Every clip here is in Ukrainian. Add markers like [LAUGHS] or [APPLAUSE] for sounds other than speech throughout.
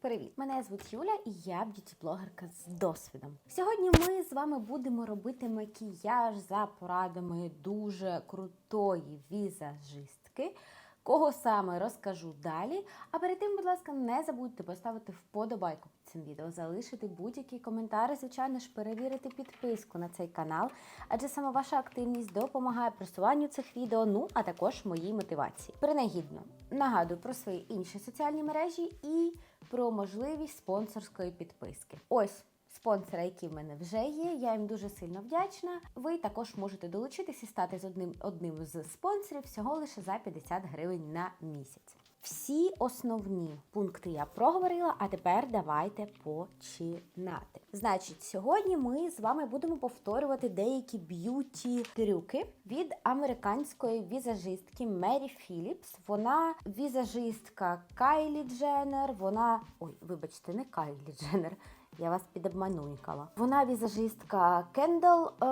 Привіт! Мене звуть Юля і я б'юті-блогерка з досвідом. Сьогодні ми з вами будемо робити макіяж за порадами дуже крутої візажистки. Кого саме розкажу далі. А перед тим, будь ласка, не забудьте поставити вподобайку під цим відео, залишити будь-який коментар звичайно ж, перевірити підписку на цей канал, адже саме ваша активність допомагає просуванню цих відео, ну а також моїй мотивації. Принагідно нагадую про свої інші соціальні мережі і про можливість спонсорської підписки. Ось. Спонсори, які в мене вже є, я їм дуже сильно вдячна. Ви також можете долучитись і стати з одним одним з спонсорів всього лише за 50 гривень на місяць. Всі основні пункти я проговорила, а тепер давайте починати. Значить, сьогодні ми з вами будемо повторювати деякі б'юті трюки від американської візажистки Мері Філіпс. Вона візажистка Кайлі Дженнер. Вона. Ой, вибачте, не Кайлі Дженнер. Я вас підобманюнькала. Вона візажистка Кендал. Е...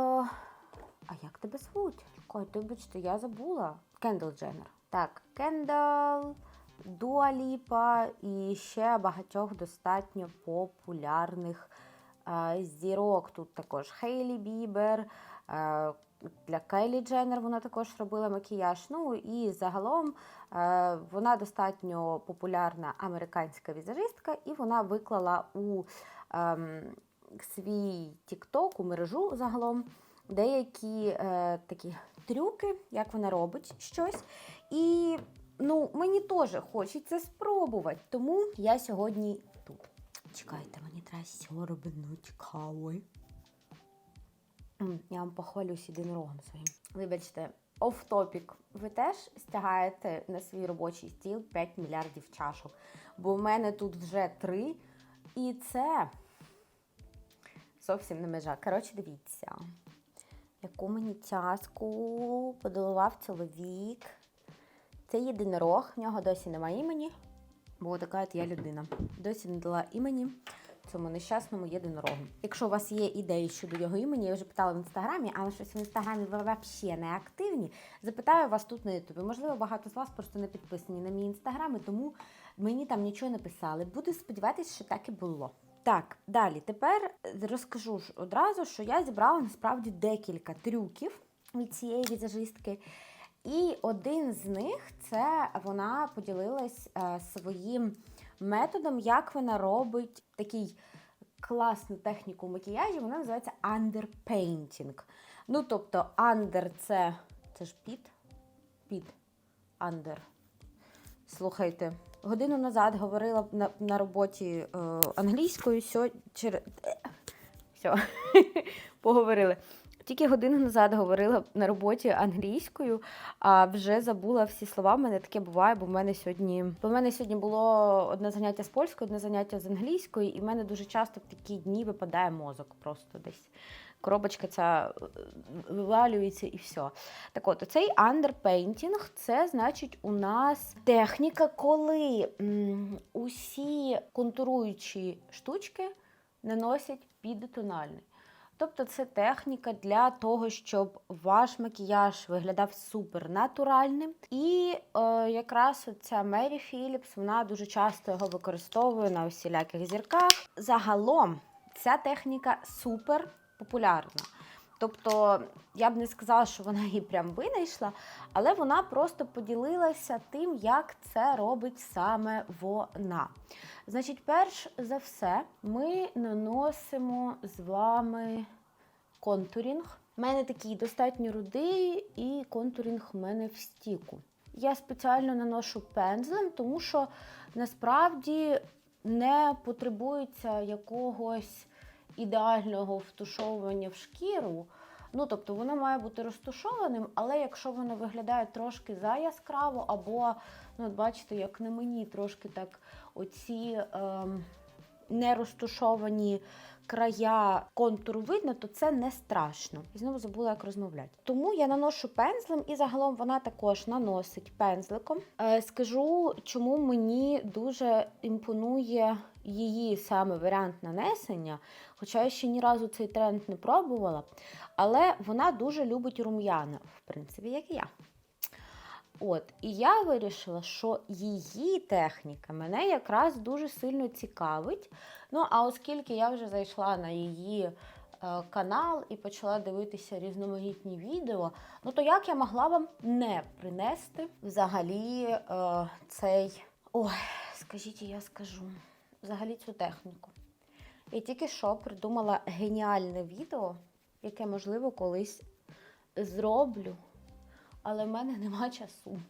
А як тебе звуть? Чекай, вибачте, я забула. Кендал Дженнер. Так, Кендал, Дуаліпа і ще багатьох достатньо популярних е, зірок. Тут також Хейлі Бібер. Е, для Кайлі Дженнер вона також робила макіяж. Ну і загалом е, вона достатньо популярна американська візажистка, і вона виклала у ем, свій TikTok, у мережу загалом деякі е, такі трюки, як вона робить щось. І ну, мені теж хочеться спробувати. Тому я сьогодні тут. Чекайте, мені треба сьорбнуть кави. Я вам похвалюсь єдинорогом своїм. Вибачте, оф-топік. Ви теж стягаєте на свій робочий стіл 5 мільярдів чашок. Бо в мене тут вже 3. І це зовсім не межа. Коротше, дивіться, яку мені тяску подарував чоловік. Це єдинорог, в нього досі немає імені, бо така от я людина. Досі не дала імені цьому нещасному єдинорогу. Якщо у вас є ідеї щодо його імені, я вже питала в інстаграмі, але щось в інстаграмі ви взагалі не активні. Запитаю вас тут на ютубі. Можливо, багато з вас просто не підписані на мій інстаграм, і тому мені там нічого не писали. Буду сподіватися, що так і було. Так, далі. Тепер розкажу ж одразу, що я зібрала насправді декілька трюків від цієї візажистки. І один з них це вона поділилась е, своїм методом, як вона робить такий класну техніку макіяжу. Вона називається underpainting. Ну, тобто, under це. Це ж під? Під. Under. Слухайте, годину назад говорила на, на роботі е, англійською, сьо, через... Все, [LAUGHS] поговорили. Тільки годину назад говорила на роботі англійською, а вже забула всі слова. У мене таке буває, бо в мене сьогодні бо в мене сьогодні було одне заняття з польською, одне заняття з англійською, і в мене дуже часто в такі дні випадає мозок просто десь. Коробочка ця е, вивалюється і все. Так от, цей underpainting – це значить у нас техніка, коли усі контуруючі штучки наносять під тональний. Тобто це техніка для того, щоб ваш макіяж виглядав супер натуральним. І е, якраз ця Мері Філіпс вона дуже часто його використовує на усіляких зірках. Загалом ця техніка супер популярна. Тобто, я б не сказала, що вона її прям винайшла, але вона просто поділилася тим, як це робить саме вона. Значить, перш за все, ми наносимо з вами контурінг. У мене такий достатньо рудий, і контурінг у мене в стіку. Я спеціально наношу пензлем, тому що насправді не потребується якогось ідеального втушовування в шкіру. Ну, тобто воно має бути розтушованим, але якщо воно виглядає трошки заяскраво, або, ну, от бачите, як на мені трошки так оці ем, не розтушовані края контуру видно, то це не страшно. І знову забула, як розмовляти. Тому я наношу пензлем, і загалом вона також наносить пензликом. Е, скажу, чому мені дуже імпонує її саме варіант нанесення, хоча я ще ні разу цей тренд не пробувала. Але вона дуже любить рум'яна, в принципі, як і я. От, і я вирішила, що її техніка мене якраз дуже сильно цікавить. Ну, а оскільки я вже зайшла на її е, канал і почала дивитися різноманітні відео, ну то як я могла вам не принести взагалі е, цей. Ой, скажіть, я скажу. Взагалі цю техніку. Я тільки що придумала геніальне відео, яке, можливо, колись зроблю, але в мене нема часу.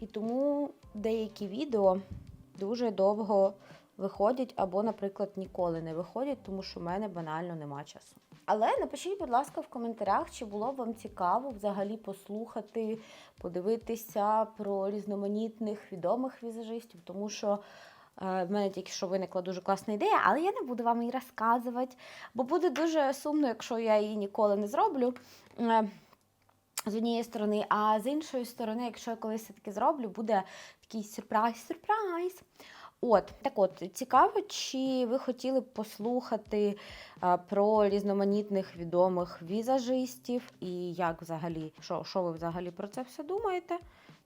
І тому деякі відео дуже довго виходять, або, наприклад, ніколи не виходять, тому що в мене банально нема часу. Але напишіть, будь ласка, в коментарях, чи було б вам цікаво взагалі послухати, подивитися про різноманітних відомих візажистів, тому що в мене тільки що виникла дуже класна ідея, але я не буду вам її розказувати, бо буде дуже сумно, якщо я її ніколи не зроблю. Е, з однієї сторони, а з іншої сторони, якщо я колись це таки зроблю, буде такий сюрприз-сюрприз. От, так от, цікаво, чи ви хотіли б послухати а, про різноманітних відомих візажистів і як взагалі, що, що ви взагалі про це все думаєте?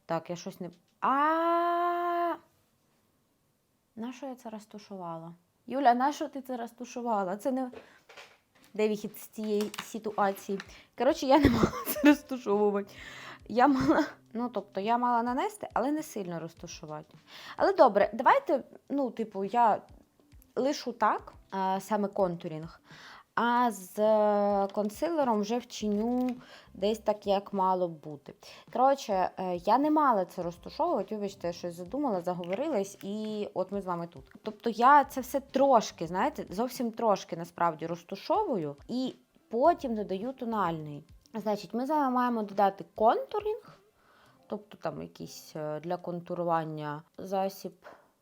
Так, я щось не. А. На що я це розташувала? Юля, на що ти це розташувала? Це не. Де вихід з цієї ситуації? Коротше, я не мала це розташовувати. Я мала, ну тобто, я мала нанести, але не сильно розташувати. Але добре, давайте, ну, типу, я лишу так, саме контурінг, а з е, консилером вже вчиню десь так, як мало бути. Коротше, е, я не мала це розташовувати, вибачте, щось задумала, заговорилась, і от ми з вами тут. Тобто я це все трошки, знаєте, зовсім трошки насправді розташовую і потім додаю тональний. Значить, ми з вами маємо додати контурінг, тобто там якийсь е, для контурування засіб.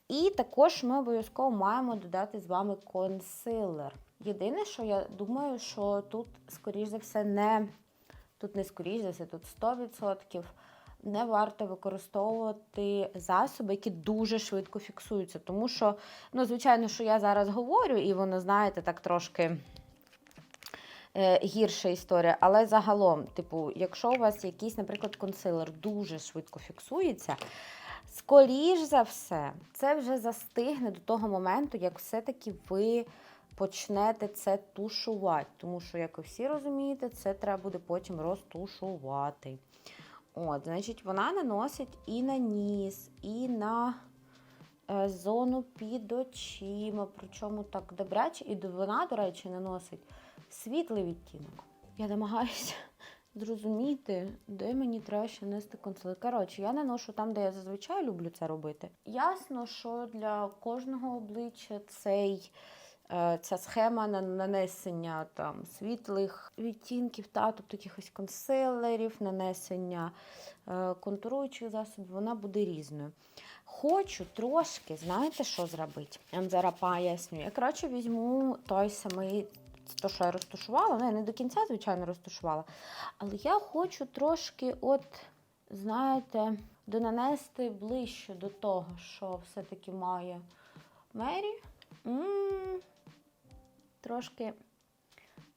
І також ми обов'язково маємо додати з вами консилер. Єдине, що я думаю, що тут, скоріш за все, не тут не скоріш за все, тут 100%. Не варто використовувати засоби, які дуже швидко фіксуються. Тому що, ну, звичайно, що я зараз говорю, і воно, знаєте, так трошки е, гірша історія. Але загалом, типу, якщо у вас якийсь, наприклад, консилер дуже швидко фіксується, скоріш за все, це вже застигне до того моменту, як все-таки ви почнете це тушувати. Тому що, як ви всі розумієте, це треба буде потім розтушувати. От, значить, вона наносить і на ніс, і на е, зону під очима. Причому так добряче. І вона, до речі, наносить світлий відтінок. Я намагаюся [LAUGHS] зрозуміти, де мені треба ще нести консилер. Коротше, я наношу там, де я зазвичай люблю це робити. Ясно, що для кожного обличчя цей. Е, Ця схема на- нанесення там світлих відтінків, та, тобто якихось консилерів, нанесення е, контуруючих засобів, вона буде різною. Хочу трошки, знаєте, що зробити? Я вам. Я коротше візьму той самий, то, що я розташувала. Ну, я не до кінця, звичайно, розташувала. Але я хочу трошки, от, знаєте, донанести ближче до того, що все-таки має Мері. М, Трошки.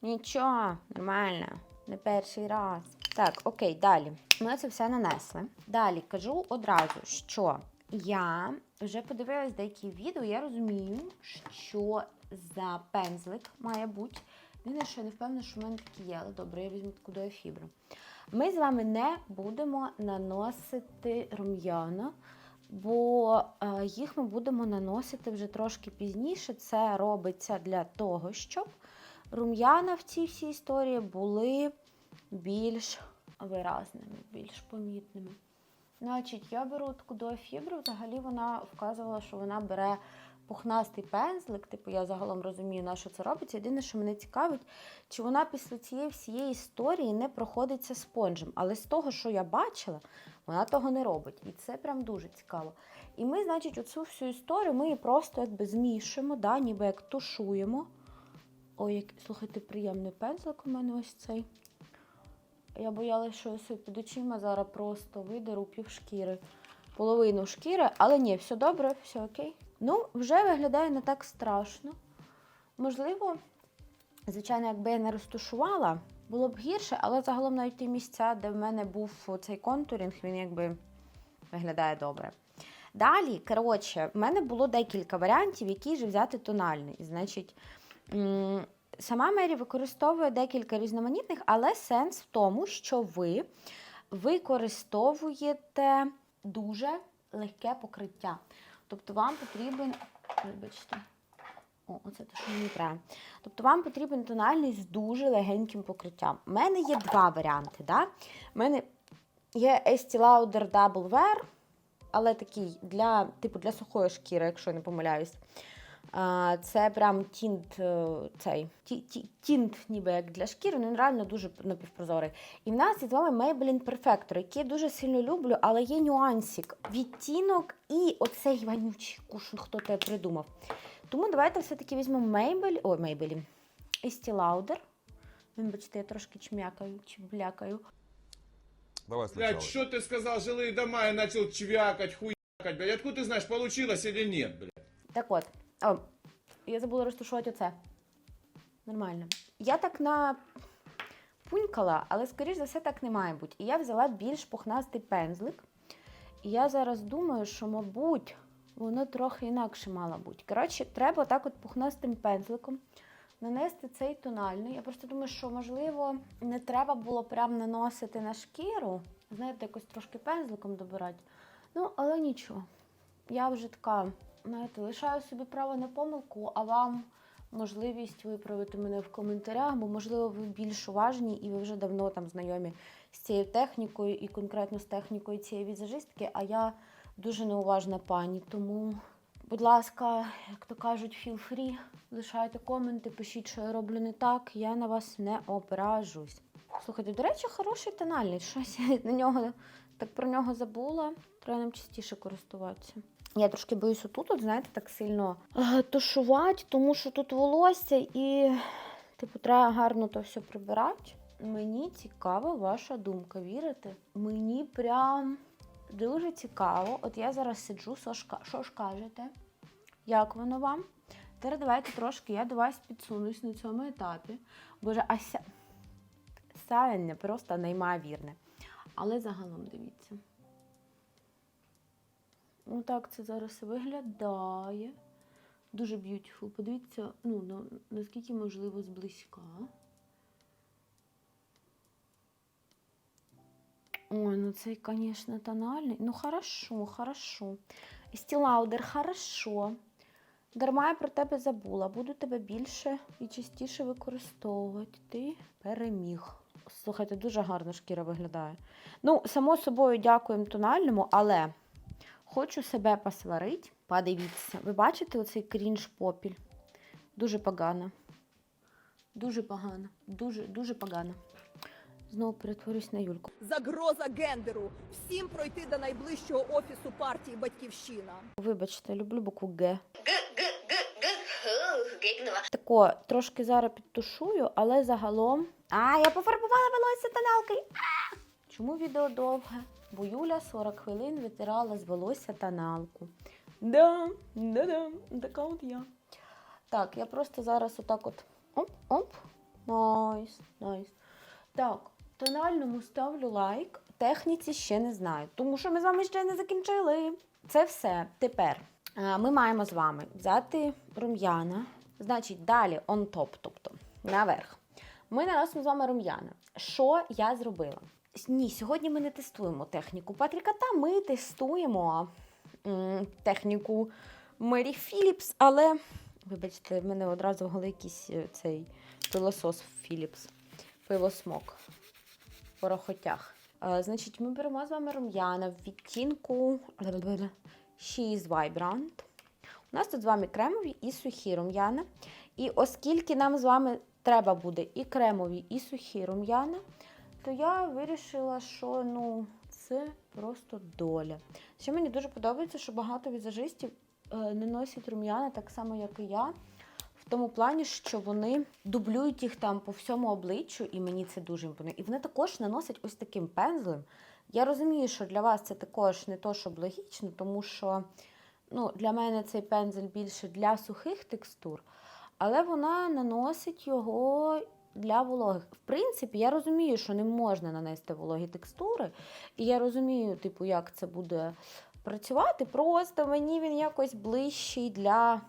Нічого, нормально. Не перший раз. Так, окей, далі. Ми це все нанесли. Далі кажу одразу, що я вже подивилась деякі відео, я розумію, що за пензлик має бути. Що я не впевнена, що в мене такі є, але добре, я візьму таку доефібру. Ми з вами не будемо наносити рум'яна, бо е, їх ми будемо наносити вже трошки пізніше. Це робиться для того, щоб рум'яна в цій всій історії були більш виразними, більш помітними. Значить, я беру таку доефібру, взагалі вона вказувала, що вона бере пухнастий пензлик, типу я загалом розумію, на що це робиться. Єдине, що мене цікавить, чи вона після цієї всієї історії не проходиться спонжем. Але з того, що я бачила, вона того не робить. І це прям дуже цікаво. І ми, значить, оцю всю історію ми її просто якби змішуємо, да, ніби як тушуємо. Ой, як, слухайте, приємний пензлик у мене ось цей. Я боялася, що ось під очима зараз просто видеру пів шкіри, половину шкіри, але ні, все добре, все окей. Ну, вже виглядає не так страшно. Можливо, звичайно, якби я не розташувала, було б гірше, але загалом навіть ті місця, де в мене був цей контурінг, він якби виглядає добре. Далі, коротше, в мене було декілька варіантів, який же взяти тональний. Значить, сама Мері використовує декілька різноманітних, але сенс в тому, що ви використовуєте дуже легке покриття. Тобто вам потрібен. Вибачте. О, оце те, що мені треба. Тобто вам потрібен тональний з дуже легеньким покриттям. У мене є два варіанти. Да? У мене є Estee Lauder Double Wear, але такий для, типу, для сухої шкіри, якщо я не помиляюсь. Це прям тінт, е, цей, ті- ті- тінт ніби як для шкіри, він реально дуже напівпрозорий. І в нас є з вами Maybelline Perfector, який я дуже сильно люблю, але є нюансик, відтінок і оцей вонючий кушун, хто тебе придумав. Тому давайте все-таки візьмемо Maybelline, ой, Maybelline, Estee Lauder. Вибачте, я трошки чмякаю, чи блякаю. Давай сначала. Блядь, что ты сказал, жилые дома, я начал чвякать, хуякать, блядь. Откуда ты знаешь, получилось или нет, блядь? Так от, о, я забула розташувати оце. Нормально. Я так на пунькала, але скоріш за все так не має бути. І я взяла більш пухнастий пензлик. І я зараз думаю, що, мабуть, воно трохи інакше мало бути. Коротше, треба так от пухнастим пензликом нанести цей тональний. Я просто думаю, що, можливо, не треба було прям наносити на шкіру. Знаєте, якось трошки пензликом добирати. Ну, але нічого. Я вже така, знаєте, лишаю собі право на помилку, а вам можливість виправити мене в коментарях, бо, можливо, ви більш уважні і ви вже давно там знайомі з цією технікою і конкретно з технікою цієї візажистки, а я дуже неуважна пані. Тому, будь ласка, як то кажуть, feel free, лишайте коменти, пишіть, що я роблю не так, я на вас не ображусь. Слухайте, до речі, хороший тональний. Щось я на нього так про нього забула. Треба ним частіше користуватися. Я трошки боюсь отут, от, знаєте, так сильно е, тушувати, тому що тут волосся і, типу, треба гарно то все прибирати. Мені цікава ваша думка, вірите? Мені прям дуже цікаво. От я зараз сиджу, що ж кажете? Як воно вам? Тепер давайте трошки я до вас підсунусь на цьому етапі. Боже, а ся... сяєння просто неймовірне. Але загалом дивіться. Ну так це зараз виглядає. Дуже beautiful. Подивіться, ну, на, наскільки можливо зблизька. Ой, ну цей, звісно, тональний. Ну, хорошо, хорошо. Lauder, хорошо. Дарма я про тебе забула. Буду тебе більше і частіше використовувати. Ти переміг. Слухайте, дуже гарно шкіра виглядає. Ну, само собою, дякуємо тональному, але хочу себе посварити. Подивіться. Ви бачите оцей крінж попіль? Дуже погано. Дуже погано. Дуже, дуже погано. Знову перетворюсь на Юльку. Загроза гендеру. Всім пройти до найближчого офісу партії Батьківщина. Вибачте, люблю букву Г. Тако, трошки зараз підтушую, але загалом. А, я пофарбувала волосся тоналкою. Чому відео довге? Бо Юля 40 хвилин витирала з волосся тоналку. Да, да-да, така от я. Так, я просто зараз отак от. Оп-оп. Найс, найс. Так, тональному ставлю лайк. Техніці ще не знаю, тому що ми з вами ще не закінчили. Це все. Тепер е, ми маємо з вами взяти рум'яна. Значить, далі on top, тобто наверх. Ми наносимо з вами рум'яна. Що я зробила? Ні, сьогодні ми не тестуємо техніку Патріка, та ми тестуємо м, техніку Мері Філіпс, але, вибачте, в мене одразу в якийсь е, цей пилосос Філіпс, пилосмок, порохотяг. Е, Значить, ми беремо з вами рум'яна в відтінку She is Vibrant. У нас тут з вами кремові і сухі рум'яна. І оскільки нам з вами треба буде і кремові, і сухі рум'яна, то я вирішила, що ну, це просто доля. Ще мені дуже подобається, що багато візажистів е, не носять рум'яна так само, як і я. В тому плані, що вони дублюють їх там по всьому обличчю, і мені це дуже імпонує. І вони також наносять ось таким пензлем. Я розумію, що для вас це також не то, щоб логічно, тому що ну, для мене цей пензель більше для сухих текстур, але вона наносить його для вологих. В принципі, я розумію, що не можна нанести вологі текстури, і я розумію, типу, як це буде працювати. Просто мені він якось ближчий для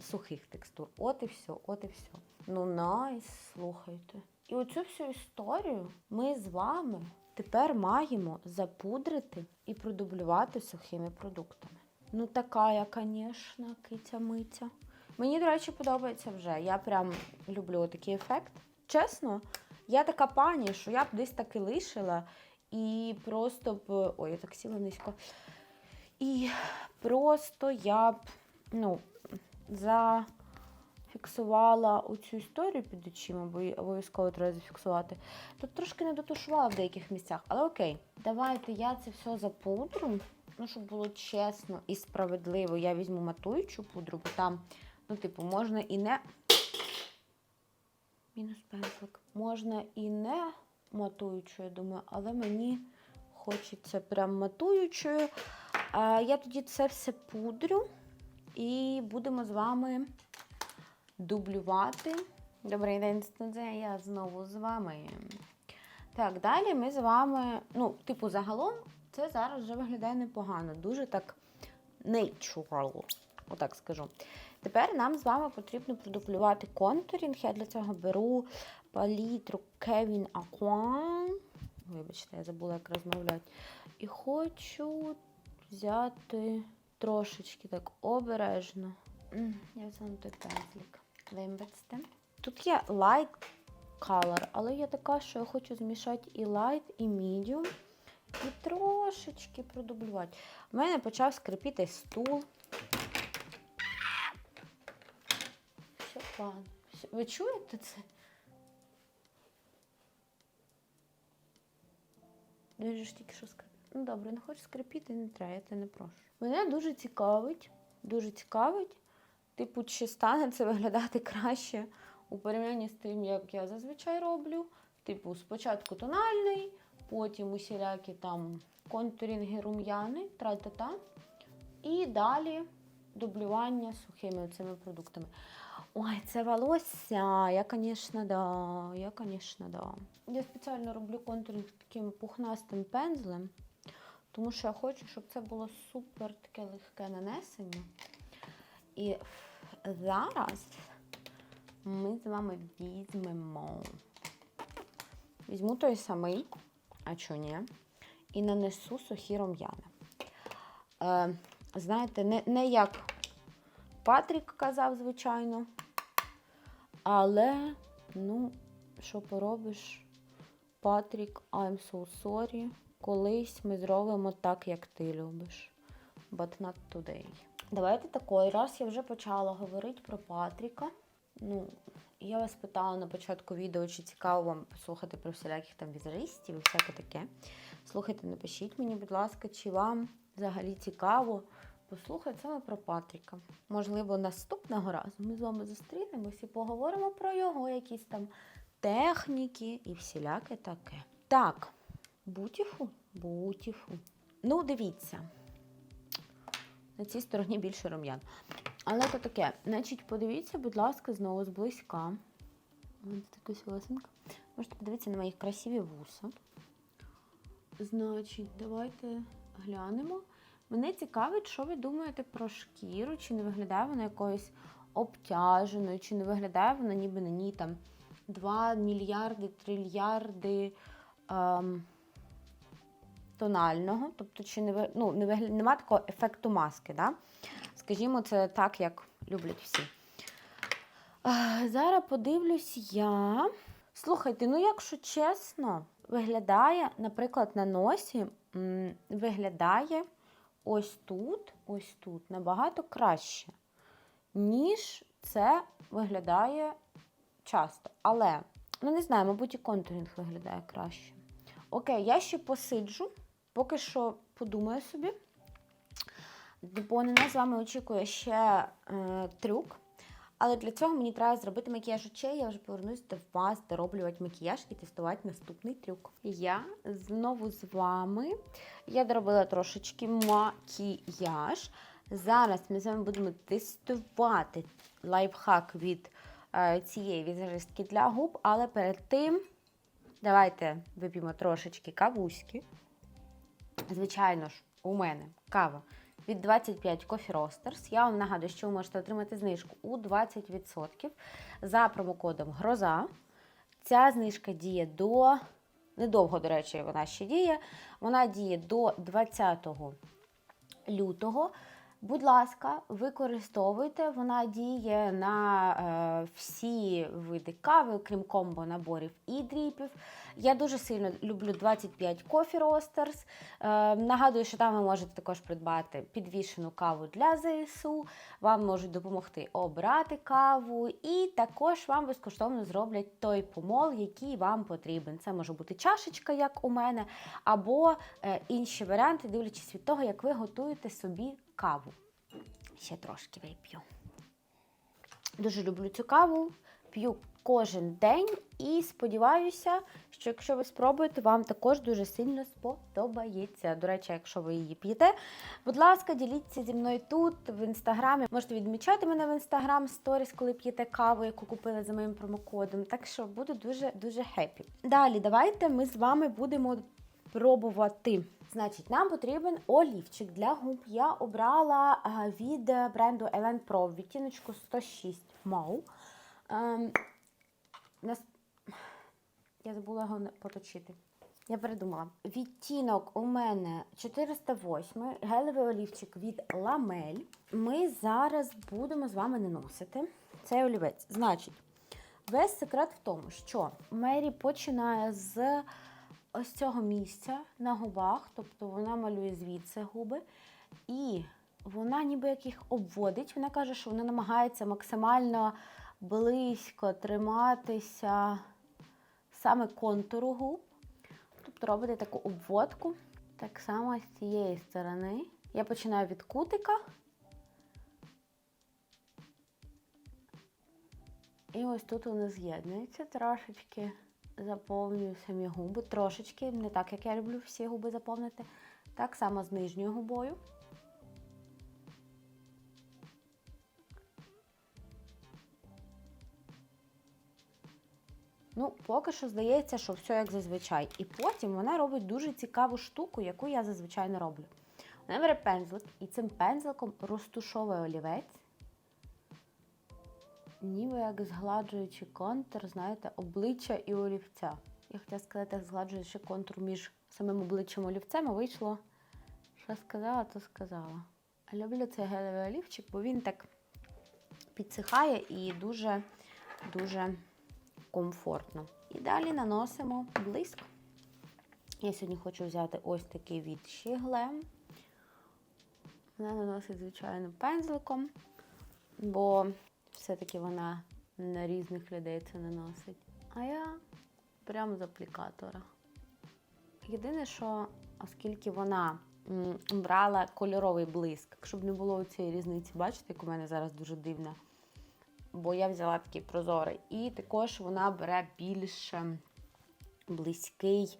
сухих текстур. От і все, от і все. Ну, найс, слухайте. І оцю всю історію ми з вами тепер маємо запудрити і продублювати сухими продуктами. Ну, така звісно, киця-миця. Мені, до речі, подобається вже. Я прям люблю такий ефект. Чесно, я така пані, що я б десь таки лишила і просто б. Ой, я так сіла низько. І просто я б, ну, зафіксувала оцю історію під очима, бо обов'язково треба зафіксувати. Тут трошки не дотушувала в деяких місцях, але окей. Давайте я це все запудрю. Ну, щоб було чесно і справедливо, я візьму матуючу пудру, бо там, ну, типу, можна і не. Мінус пензлик. Можна і не матуючою, думаю, але мені хочеться прям матуючою. Я тоді це все пудрю і будемо з вами дублювати. Добрий день, студія, я знову з вами. Так, далі ми з вами, ну, типу, загалом, це зараз вже виглядає непогано, дуже так natural, отак скажу. Тепер нам з вами потрібно продублювати контурінг. Я для цього беру палітру Kevin Aquan. Вибачте, я забула, як розмовляти. І хочу взяти трошечки так обережно. Я взяла той пензлик. Вибачте. Тут є light color, але я така, що я хочу змішати і light, і medium. І трошечки продублювати. У мене почав скрипіти стул. Все погано. Ви чуєте це? Він же ж тільки що скрипів. Ну добре, не хочу скрипіти, не треба, я тебе не прошу. Мене дуже цікавить, дуже цікавить, типу, чи стане це виглядати краще у порівнянні з тим, як я зазвичай роблю. Типу, спочатку тональний, потім усілякі там контурінги, рум'яни, тра-та-та. І далі дублювання сухими цими продуктами. Ой, це волосся. Я, звісно, да. Я, звісно, да. Я спеціально роблю контуринг таким пухнастим пензлем, тому що я хочу, щоб це було супер таке легке нанесення. І зараз ми з вами візьмемо. Візьму той самий, а чого ні, і нанесу сухі рум'яна. Е, знаєте, не, не як Патрік казав, звичайно. Але, ну, що поробиш, Патрік, I'm so sorry. Колись ми зробимо так, як ти любиш. But not today. Давайте такий раз я вже почала говорити про Патріка. Ну, я вас питала на початку відео, чи цікаво вам послухати про всіляких там візажистів і всяке таке. Слухайте, напишіть мені, будь ласка, чи вам взагалі цікаво послухати саме про Патріка. Можливо, наступного разу ми з вами зустрінемось і поговоримо про його якісь там техніки і всіляке таке. Так, бутіфу, бутіфу. Ну, дивіться. На цій стороні більше рум'ян. Але то таке. Значить, подивіться, будь ласка, знову зблизька. Ось така волосинка. Можете подивитися на мої красиві вуса. Значить, давайте глянемо. Мене цікавить, що ви думаєте про шкіру, чи не виглядає вона якоюсь обтяженою, чи не виглядає вона ніби на ній там 2 мільярди, трильярди ем, тонального. Тобто, чи не, ну, не вигля... нема такого ефекту маски, да? Скажімо, це так, як люблять всі. Е, Зараз подивлюсь я. Слухайте, ну якщо чесно, виглядає, наприклад, на носі, м, виглядає ось тут, ось тут набагато краще, ніж це виглядає часто. Але, ну не знаю, мабуть, і контуринг виглядає краще. Окей, я ще посиджу, поки що подумаю собі. Бо на з вами очікує ще е, трюк. Але для цього мені треба зробити макіяж очей. Я вже повернусь до вас дороблювати макіяж і тестувати наступний трюк. Я знову з вами. Я доробила трошечки макіяж. Зараз ми з вами будемо тестувати лайфхак від е, цієї візажистки для губ, але перед тим давайте вип'ємо трошечки кавуськи. Звичайно ж, у мене кава від 25 Coffee Roasters. Я вам нагадую, що ви можете отримати знижку у 20% за промокодом Гроза. Ця знижка діє до недовго, до речі, вона ще діє. Вона діє до 20 лютого. Будь ласка, використовуйте. Вона діє на е, всі види кави, окрім комбо наборів і дріпів. Я дуже сильно люблю 25 Coffee Roasters. Е, нагадую, що там ви можете також придбати підвішену каву для ЗСУ. Вам можуть допомогти обрати каву, і також вам безкоштовно зроблять той помол, який вам потрібен. Це може бути чашечка, як у мене, або е, інші варіанти, дивлячись від того, як ви готуєте собі каву. Ще трошки вип'ю. Дуже люблю цю каву, п'ю кожен день і сподіваюся, що якщо ви спробуєте, вам також дуже сильно сподобається. До речі, якщо ви її п'єте, будь ласка, діліться зі мною тут, в інстаграмі. Можете відмічати мене в інстаграм сторіс, коли п'єте каву, яку купили за моїм промокодом. Так що буду дуже дуже хеппі. Далі, давайте ми з вами будемо пробувати. Значить, нам потрібен олівчик для губ. Я обрала від бренду Ellen Pro відтіночку 106 Mauve. Ем. Я забула його поточити. Я передумала. Відтінок у мене 408, гелевий олівчик від Ламель. Ми зараз будемо з вами наносити цей олівець. Значить, весь секрет в тому, що Мері починає з ось цього місця на губах, тобто вона малює звідси губи, і вона ніби як їх обводить. Вона каже, що вона намагається максимально близько триматися саме контуру губ. Тобто робити таку обводку. Так само з цієї сторони. Я починаю від кутика. І ось тут вони з'єднуються трошечки. Заповнюю самі губи. Трошечки, не так, як я люблю всі губи заповнити. Так само з нижньою губою. Ну, поки що здається, що все як зазвичай. І потім вона робить дуже цікаву штуку, яку я зазвичай не роблю. Вона бере пензлик і цим пензликом розтушовує олівець, ніби як згладжуючи контур, знаєте, обличчя і олівця. Я хотіла сказати, згладжуючи контур між самим обличчям і олівцем, а вийшло, що сказала, то сказала. Люблю цей гелевий олівчик, бо він так підсихає і дуже, дуже комфортно. І далі наносимо блиск. Я сьогодні хочу взяти ось такий від Щіглем. Вона наносить, звичайно, пензликом, бо все-таки вона на різних людей це наносить. А я прямо з аплікатора. Єдине, що оскільки вона брала кольоровий блиск, якщо б не було цієї різниці, бачите, як у мене зараз дуже дивна бо я взяла такий прозорий. І також вона бере більш ем, близький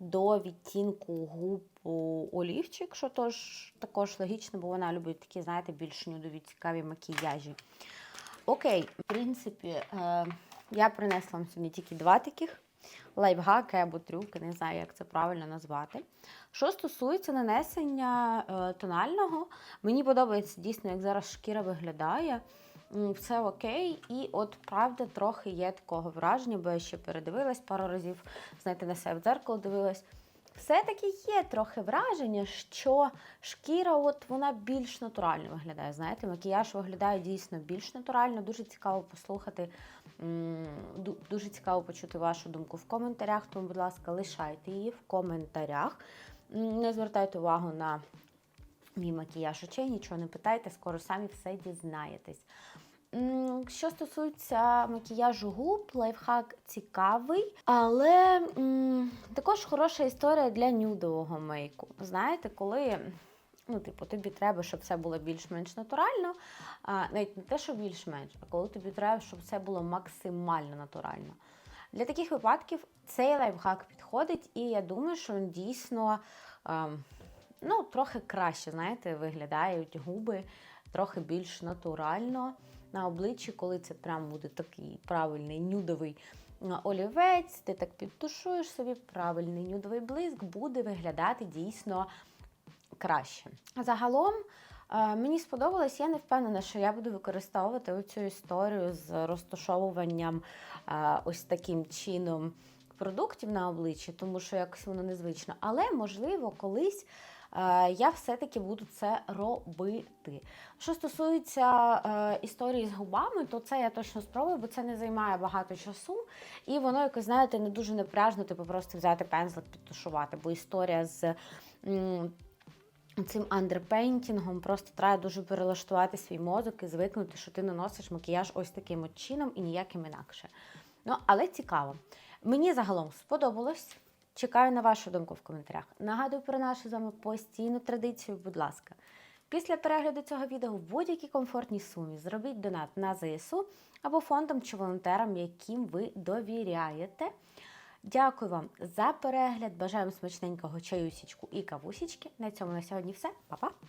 до відтінку губ олівчик, що тож також логічно, бо вона любить такі, знаєте, більш нюдові цікаві макіяжі. Окей, в принципі, е, я принесла вам сьогодні тільки два таких лайфхаки або трюки, не знаю, як це правильно назвати. Що стосується нанесення е, тонального, мені подобається дійсно, як зараз шкіра виглядає. Все окей, і от правда трохи є такого враження, бо я ще передивилась пару разів, знаєте, на себе в дзеркало дивилась. Все-таки є трохи враження, що шкіра от вона більш натурально виглядає. Знаєте, макіяж виглядає дійсно більш натурально. Дуже цікаво послухати, дуже цікаво почути вашу думку в коментарях. Тому, будь ласка, лишайте її в коментарях. Не звертайте увагу на мій макіяж очей, нічого не питайте, скоро самі все дізнаєтесь. Що стосується макіяжу губ, лайфхак цікавий, але м, також хороша історія для нюдового мейку. Знаєте, коли ну, типу, тобі треба, щоб все було більш-менш натурально, а, навіть не те, що більш-менш, а коли тобі треба, щоб все було максимально натурально. Для таких випадків цей лайфхак підходить, і я думаю, що він дійсно ем, ну, трохи краще, знаєте, виглядають губи, трохи більш натурально. На обличчі, коли це прям буде такий правильний нюдовий олівець, ти так підтушуєш собі правильний нюдовий блиск, буде виглядати дійсно краще. Загалом е, мені сподобалось, я не впевнена, що я буду використовувати оцю історію з розташовуванням е, ось таким чином продуктів на обличчі, тому що якось воно незвично. Але можливо, колись. е, Я все-таки буду це робити. Що стосується е, історії з губами, то це я точно спробую, бо це не займає багато часу, і воно якось, знаєте, не дуже напряжно, типу просто взяти пензлик, підтушувати. Бо історія з цим андерпейнтінгом просто треба дуже перелаштувати свій мозок і звикнути, що ти наносиш макіяж ось таким от чином і ніяким інакше. Ну, але цікаво. Мені загалом сподобалось. Чекаю на вашу думку в коментарях. Нагадую про нашу з вами постійну традицію, будь ласка. Після перегляду цього відео в будь-якій комфортній сумі зробіть донат на ЗСУ або фондам чи волонтерам, яким ви довіряєте. Дякую вам за перегляд. Бажаємо смачненького чаюсічку і кавусічки. На цьому на сьогодні все. Па-па!